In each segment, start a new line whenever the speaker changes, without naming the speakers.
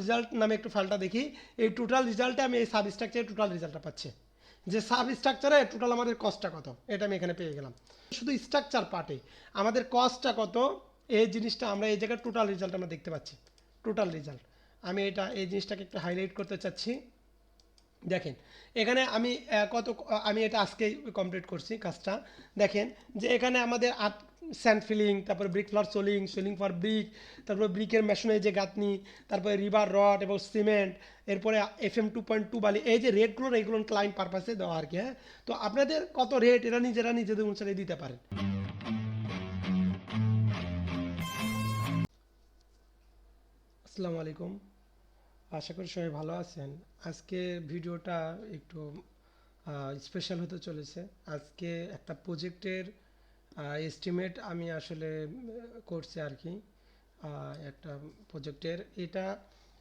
Result নামে একটু ফাইলটা দেখি। এই টোটাল রেজাল্টে আমি এই সাব স্ট্রাকচারের টোটাল রেজাল্টটা পাচ্ছি। যে সাব স্ট্রাকচারে টোটাল আমাদের কস্টটা কত? এটা আমি এখানে পেয়ে গেলাম। শুধু স্ট্রাকচার পার্টে আমাদের কস্টটা কত? এই জিনিসটা আমরা এই জায়গায় টোটাল রেজাল্ট আমরা দেখতে পাচ্ছি। টোটাল রেজাল্ট আমি এটা, এই জিনিসটাকে একটু হাইলাইট করতে চাচ্ছি। দেখেন, এখানে আমি কত, আমি এটা আজকেই কমপ্লিট করছি কাজটা। দেখেন যে এখানে আমাদের আট স্যান্ড ফিলিং তারপরে brick floor soling soling for brick তারপরে ব্রিকের মেশিনের যে গাঁথনি, তারপরে রিভার রড এবং সিমেন্ট এরপরে F M two point two বালি, এই যে রেটগুলো এইগুলো ক্লায়েন্ট পারপাসে দেওয়া আর কি হ্যাঁ? তো আপনাদের কত রেট এরা নিজেরা নিজেদের অনুসারে দিতে পারেন আসসালামু আলাইকুম আশা করি সবাই ভালো আছেন। আজকে ভিডিওটা একটু স্পেশাল হতে চলেছে। আজকে একটা প্রজেক্টের এস্টিমেট আমি আসলে করছি আর কি একটা প্রজেক্টের এটা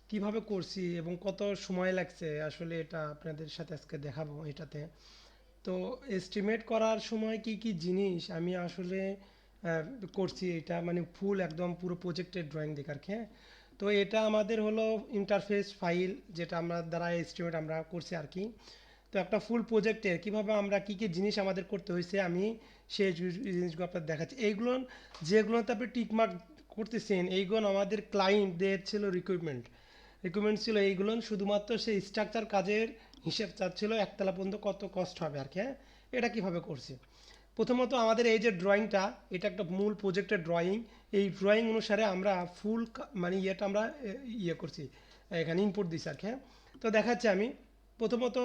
কীভাবে করছি এবং কত সময় লাগছে আসলে এটা আপনাদের সাথে আজকে দেখাবো এটাতে। তো এস্টিমেট করার সময় কি কি জিনিস আমি আসলে করছি এটা মানে ফুল একদম পুরো প্রজেক্টের ড্রয়িং দেখার হ্যাঁ। তো এটা আমাদের হলো ইন্টারফেস ফাইল যেটা আমরা দ্বারা এস্টিমেট আমরা করছি আর কি। তো একটা ফুল প্রজেক্টের কীভাবে আমরা কি কি জিনিস আমাদের করতে হয়েছে আমি সেই জিনিসগুলো আপনার দেখাচ্ছি। এইগুলো, যেগুলোতে আপনি টিকমার্ক করতেছেন, এইগুলো আমাদের ক্লায়েন্টদের ছিল রিক্রুটমেন্ট রিক্রুটমেন্ট ছিল এইগুলো শুধুমাত্র সেই স্ট্রাকচার কাজের হিসেব চাচ্ছিল একতলা পর্যন্ত কত কষ্ট হবে আর কি হ্যাঁ? এটা কীভাবে করছি? প্রথমত আমাদের এই যে ড্রয়িংটা এটা একটা মূল প্রজেক্টের ড্রয়িং এই ড্রয়িং অনুসারে আমরা ফুল মানে ইয়েটা আমরা ইয়ে করছি। এখানে ইনপুট দিছি আর কি হ্যাঁ? তো দেখাচ্ছি আমি। প্রথমত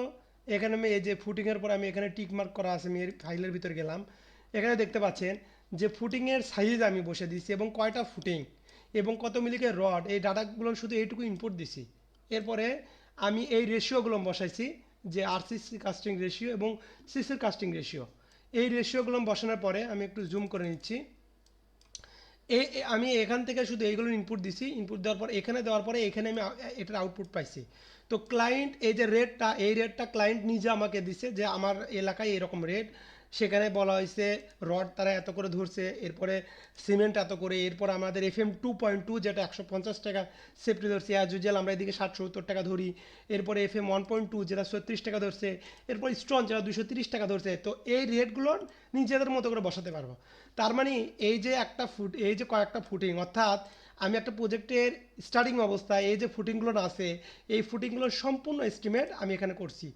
এখানে আমি এই যে ফুটিংয়ের পর আমি এখানে টিক মার্ক করা আছে, আমি এর ফাইলের ভিতরে গেলাম। এখানে দেখতে পাচ্ছেন যে ফুটিংয়ের সাইজ আমি বসে দিয়েছি এবং কয়টা ফুটিং এবং কত মিলিকে রড এই ডাটাগুলো শুধু এইটুকু ইনপুট দিছি। এরপরে আমি এই রেশিওগুলো বসাইছি যে আরসিসি কাস্টিং রেশিও এবং সিসির কাস্টিং রেশিও এই রেশিওগুলো বসানোর পরে আমি একটু জুম করে নিচ্ছি। আমি এখান থেকে শুধু এইগুলো ইনপুট দিছি। ইনপুট দেওয়ার পর, এখানে দেওয়ার পরে এখানে আমি এটার আউটপুট পাইছি। তো ক্লায়েন্ট এই যে রেটটা এই রেটটা ক্লায়েন্ট নিজে আমাকে দিছে যে আমার এলাকায় এরকম রেট সেখানে বলা হয়েছে, রড তারা এত করে ধরছে, এরপরে সিমেন্ট এত করে, এরপর আমাদের F M two point two যেটা একশো পঞ্চাশ টাকা সেফটি ধরছে অ্যাজ ইউজুয়াল আমরা এদিকে ষাট সত্তর টাকা ধরি, এরপরে F M one point two যেটা ছত্রিশ টাকা ধরছে, এরপর স্ট্রন যেটা দুশো তিরিশ টাকা ধরছে, তো এই রেটগুলো নিজেদের মতো করে বসাতে পারব। তার মানে এই যে একটা ফুট এই যে কয়েকটা ফুটিং অর্থাৎ আমি একটা প্রজেক্টের স্টার্টিং অবস্থায় এই যে ফুটিংগুলো আছে, এই ফুটিংগুলোর সম্পূর্ণ এস্টিমেট আমি এখানে করছি।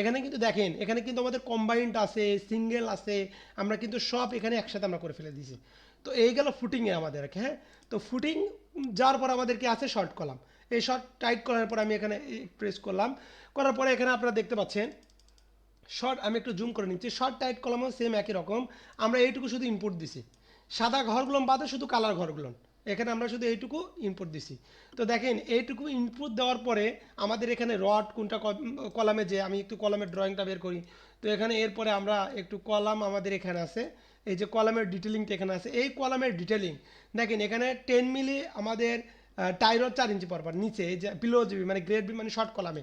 এখানে কিন্তু দেখেন, এখানে কিন্তু আমাদের কম্বাইন্ড আছে সিঙ্গেল আছে, আমরা কিন্তু সব এখানে একসাথে আমরা করে ফেলে দিয়েছি। তো এই গেল ফুটিংয়ে আমাদের হ্যাঁ? তো ফুটিং যাওয়ার পর আমাদের কি আছে শর্ট কলাম এই শর্ট টাইট করার পর আমি এখানে প্রেস করলাম। করার পরে এখানে আপনারা দেখতে পাচ্ছেন শর্ট আমি একটু জুম করে নিচ্ছি। শর্ট টাইট কলামও সেম একই রকম। আমরা এইটুকু শুধু ইনপুট দিছি। সাদা ঘরগুলো বাদে শুধু কালার ঘরগুলো। এখানে আমরা শুধু এইটুকু ইনপুট দিছি। তো দেখেন, এইটুকু ইনপুট দেওয়ার পরে আমাদের এখানে রড কোনটা কলামে যে আমি একটু কলামের ড্রয়িংটা বের করি। তো এখানে এরপরে আমরা একটু কলাম আমাদের এখানে আছে। এই যে কলামের ডিটেলিংটা এখানে আছে। এই কলামের ডিটেলিং দেখেন, এখানে টেন মিলি আমাদের টাইরর চার ইঞ্চি পরপর নিচে, এই যে পিলো জিবি মানে গ্রেড বি মানে শর্ট কলামে।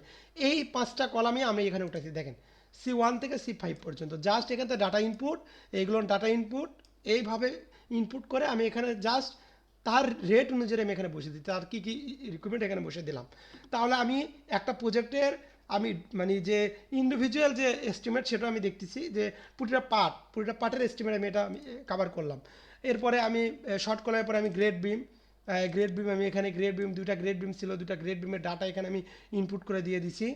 এই পাঁচটা কলামে আমি এখানে উঠেছি দেখেন। সি ওয়ান থেকে সি ফাইভ পর্যন্ত। জাস্ট এখান থেকে ডাটা ইনপুট এইগুলো ডাটা ইনপুট এইভাবে ইনপুট করে আমি এখানে জাস্ট তার রেট অনুযায়ী আমি এখানে বসে দিই, তার কী কী রিকুইপমেন্ট এখানে বসে দিলাম। তাহলে আমি একটা প্রজেক্টের আমি মানে যে ইন্ডিভিজুয়াল যে এস্টিমেট সেটা আমি দেখতেছি যে প্রতিটা পার্ট প্রতিটা পার্টের এস্টিমেট আমি এটা আমি কাভার করলাম। এরপরে আমি শর্ট করার পরে আমি গ্রেড বিম গ্রেড বিম আমি এখানে গ্রেড বিম দুটা গ্রেড বিম ছিল দুটা গ্রেড বিমের ডাটা এখানে আমি ইনপুট করে দিয়ে দিছি।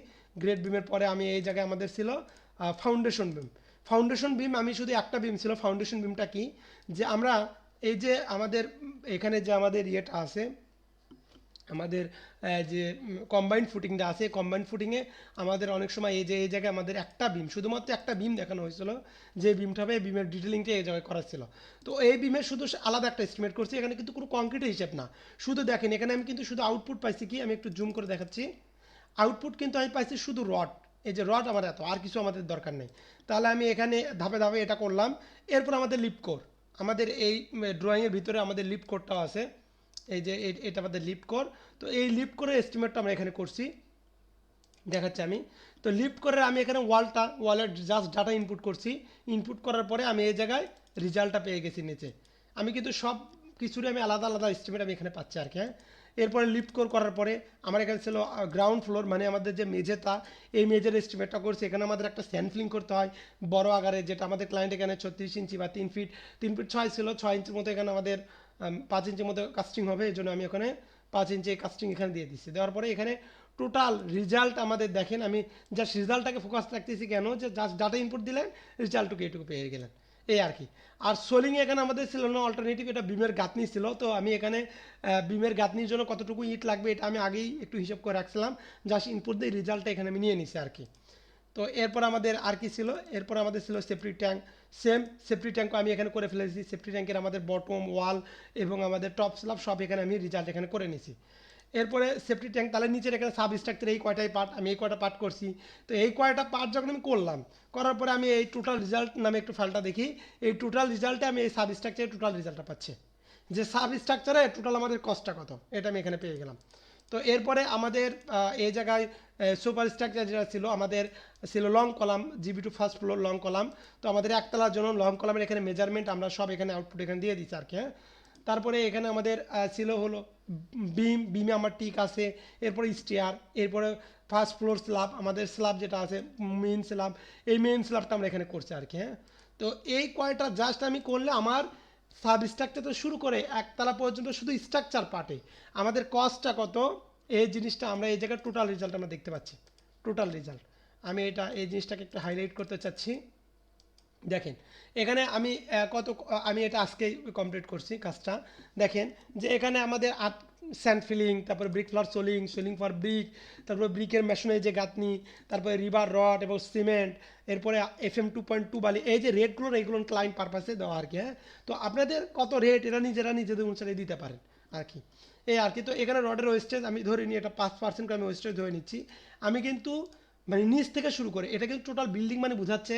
গ্রেড বিমের পরে আমি এই জায়গায় আমাদের ছিল ফাউন্ডেশন বিম ফাউন্ডেশন বিম আমি শুধু একটা বিম ছিল ফাউন্ডেশন বিমটা কি? যে আমরা এই যে আমাদের, এখানে যে আমাদের ইয়েটা আছে, আমাদের যে কম্বাইন্ড ফুটিংটা আছে কম্বাইন্ড ফুটিংয়ে আমাদের অনেক সময় এই যে, এই জায়গায় আমাদের একটা বিম শুধুমাত্র একটা বিম দেখানো হয়েছিল, যে বিমটা হবে বিমের ডিটেলিংটা এই জায়গায় করা ছিল। তো এই বিমের শুধু আলাদা একটা এস্টিমেট করছি, এখানে কিন্তু কোনো কংক্রিটের হিসেব না। শুধু দেখেন, এখানে আমি কিন্তু শুধু আউটপুট পাইছি কি, আমি একটু জুম করে দেখাচ্ছি। আউটপুট কিন্তু আমি পাইছি শুধু রড এই যে রড আমার এত, আর কিছু আমাদের দরকার নেই। তাহলে আমি এখানে ধাপে ধাপে এটা করলাম, এরপর আমাদের লিপ কোর আমাদের এই ড্রয়িংয়ের ভিতরে আমাদের লিপ কোরটাও আছে। এই যে এটা আমাদের লিপ কোর তো এই লিপ করে এস্টিমেটটা আমরা এখানে করছি। দেখাচ্ছি আমি। তো লিপ করে আমি এখানে ওয়ালটা ওয়ালের জাস্ট ডাটা ইনপুট করছি। ইনপুট করার পরে আমি এই জায়গায় রেজাল্টটা পেয়ে গেছি নিচে। আমি কিন্তু সব কিছুরই আমি আলাদা আলাদা এস্টিমেট আমি এখানে পাচ্ছি আর কি হ্যাঁ? এরপরে লিফট কোর করার পরে আমার এখানে ছিল গ্রাউন্ড ফ্লোর মানে আমাদের যে মেঝেটা এই মেঝের এস্টিমেটটা করছি। এখানে আমাদের একটা স্যান্ড ফিলিং করতে হয়, বড় আকারে, যেটা আমাদের ক্লায়েন্ট এখানে ছত্রিশ ইঞ্চি বা তিন ফিট তিন ফিট ছয় ছিল, ছয় ইঞ্চির মতো এখানে আমাদের পাঁচ ইঞ্চির মতো কাস্টিং হবে, এই জন্য আমি ওখানে পাঁচ ইঞ্চি কাস্টিং এখানে দিয়ে দিচ্ছি। দেওয়ার পরে এখানে টোটাল রেজাল্ট আমাদের দেখেন, আমি জাস্ট রেজাল্টটাকে ফোকাস রাখতেছি কেন? যে জাস্ট ডাটা ইনপুট দিলেন রেজাল্টটুকু এটুকু পেয়ে গেলেন। এই আর কি। আর সোলিং এখানে আমাদের ছিল না অল্টারনেটিভ এটা বিমের গাঁথনি ছিল। তো আমি এখানে বিমের গাঁথনির জন্য কতটুকু ইট লাগবে এটা আমি আগেই একটু হিসাব করে রাখছিলাম। জাস্ট ইনপুট দিয়ে রেজাল্টটা এখানে আমি নিয়ে নিছি আর কি। তো এরপর আমাদের আর কি ছিল? এরপর আমাদের ছিল সেফটি ট্যাঙ্ক সেম সেফটি ট্যাঙ্কও আমি এখানে করে ফেলেছি। সেফটি ট্যাঙ্কের আমাদের বটম ওয়াল এবং আমাদের টপ স্ল্যাব সব এখানে আমি রেজাল্ট এখানে করে নিছি। এরপরে সেফটি ট্যাঙ্ক তাহলে নিচের এখানে সাব স্ট্রাকচার এই কয়টাই পার্ট আমি এই কয়টা পার্ট করছি। তো এই কয়টা পার্ট যখন আমি করলাম, করার পরে আমি এই টোটাল রেজাল্ট নামে একটু ফাইলটা দেখি, এই টোটাল রেজাল্টে আমি এই সাব স্ট্রাকচারে টোটাল রেজাল্টটা পাচ্ছি। যে সাব স্ট্রাকচারে টোটাল আমাদের কস্টটা কত, এটা আমি এখানে পেয়ে গেলাম। তো এরপরে আমাদের এই জায়গায় সুপার স্ট্রাকচার যেটা ছিল, আমাদের ছিল long column GB to first floor long column তো আমাদের একতলার জন্য লং কলামের এখানে মেজারমেন্ট আমরা সব এখানে আউটপুট এখানে দিয়ে দিচ্ছি আর কি হ্যাঁ? তারপরে এখানে আমাদের ছিল হলো বিম, বিমে আমার টিক আছে, এরপরে স্টেয়ার, এরপরে ফার্স্ট ফ্লোর স্ল্যাব, আমাদের স্ল্যাব যেটা আছে মেন স্ল্যাব, এই মেন স্ল্যাবটা আমরা এখানে করছি আর কি হ্যাঁ। তো এই কয়টা জাস্ট আমি করলে আমার সাব স্ট্রাকচার তো শুরু করে একতলা পর্যন্ত শুধু স্ট্রাকচার পার্টে। আমাদের কস্টটা কত? এই জিনিসটা আমরা এই জায়গায় টোটাল রেজাল্ট আমরা দেখতে পাচ্ছি। টোটাল রেজাল্ট আমি এটা, এই জিনিসটাকে একটু হাইলাইট করতে চাচ্ছি। দেখেন, এখানে আমি কত আমি এটা আজকেই কমপ্লিট করছি কাজটা। দেখেন যে এখানে আমাদের আট স্যান্ড ফিলিং তারপরে brick flat soling soling for brick তারপরে ব্রিকের মেশিনের যে গাঁথনি, তারপরে রিভার রড এবং সিমেন্ট এরপরে F M two point two বালি, এই যে রেটগুলো এইগুলো ক্লায়েন্ট পারপাসে দেওয়া আর কি হ্যাঁ? তো আপনাদের কত রেট এরা নিজেরা নিজেদের অনুসারে দিতে পারেন আর কি এই আর কি তো এখানে রডের ওয়েস্টেজ আমি ধরে নিই, এটা পাঁচ পার্সেন্ট আমি ওয়েস্টেজ ধরে নিচ্ছি। আমি কিন্তু মানে নিচ থেকে শুরু করে, এটা কিন্তু টোটাল বিল্ডিং মানে বোঝাচ্ছে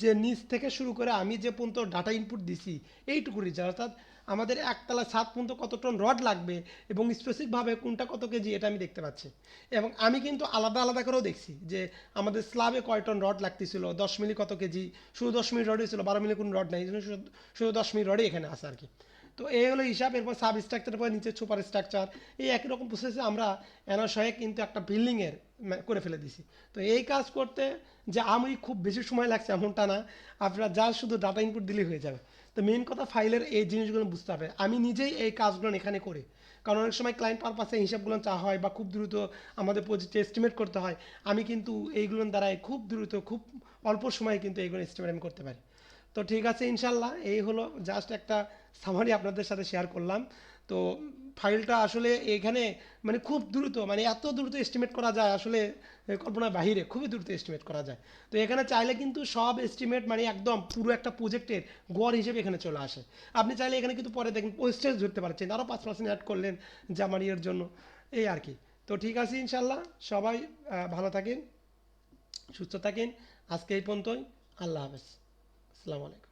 যে নিচ থেকে শুরু করে আমি যে পর্যন্ত ডাটা ইনপুট দিছি, এইটুকু রিচার্জ অর্থাৎ আমাদের একতলা সাত পর্যন্ত কত টন রড লাগবে এবং স্পেসিফিকভাবে কোনটা কত কেজি এটা আমি দেখতে পাচ্ছি। এবং আমি কিন্তু আলাদা আলাদা করেও দেখছি যে আমাদের স্লাবে কয় টন রড লাগতেছিল, দশ মিলি কত কেজি শুধু দশ মিলি রডই ছিল, বারো মিলি কোনো রড নেই এই জন্য শুধু দশ মিলি রডই এখানে আছে আর কি। তো এই হলো হিসাব, এরপর সাব স্ট্রাকচারের পর নিচে সুপার স্ট্রাকচার এই একই রকম প্রসেসে আমরা এনাশয়ে কিন্তু একটা বিল্ডিংয়ের করে ফেলে দিছি তো এই কাজ করতে যে আমি খুব বেশি সময় লাগছে এমনটা না, আপনারা যা শুধু ডাটা ইনপুট দিলেই হয়ে যাবে। তো মেন কথা ফাইলের এই জিনিসগুলো বুঝতে হবে। আমি নিজেই এই কাজগুলো এখানে করি। কারণ অনেক সময় ক্লায়েন্ট পারপাসে হিসাবগুলো চাওয়া হয় বা খুব দ্রুত আমাদের প্রজেক্টে এস্টিমেট করতে হয়। আমি কিন্তু এইগুলোর দ্বারাই খুব দ্রুত, খুব অল্প সময়ে কিন্তু এইগুলো এস্টিমেট আমি করতে পারি। তো ঠিক আছে, ইনশাল্লাহ। এই হলো জাস্ট একটা সামারি আপনাদের সাথে শেয়ার করলাম। তো ফাইলটা আসলে এখানে মানে খুব দ্রুত মানে এত দ্রুত এস্টিমেট করা যায় আসলে কল্পনার বাহিরে খুবই দ্রুত এস্টিমেট করা যায়। তো এখানে চাইলে কিন্তু সব এস্টিমেট মানে একদম পুরো একটা প্রজেক্টের গড় হিসেবে এখানে চলে আসে। আপনি চাইলে এখানে কিন্তু পরে দেখেন পোস্টেজ ধরতে পারছেন আরও পাঁচ পার্সেন্ট অ্যাড করলেন জামার ইয়ের জন্য। এই আর কি। তো ঠিক আছে, ইনশাল্লাহ। সবাই ভালো থাকেন, সুস্থ থাকেন। আজকে এই পর্যন্তই। আল্লাহ হাফেজ। আসসালামু আলাইকুম।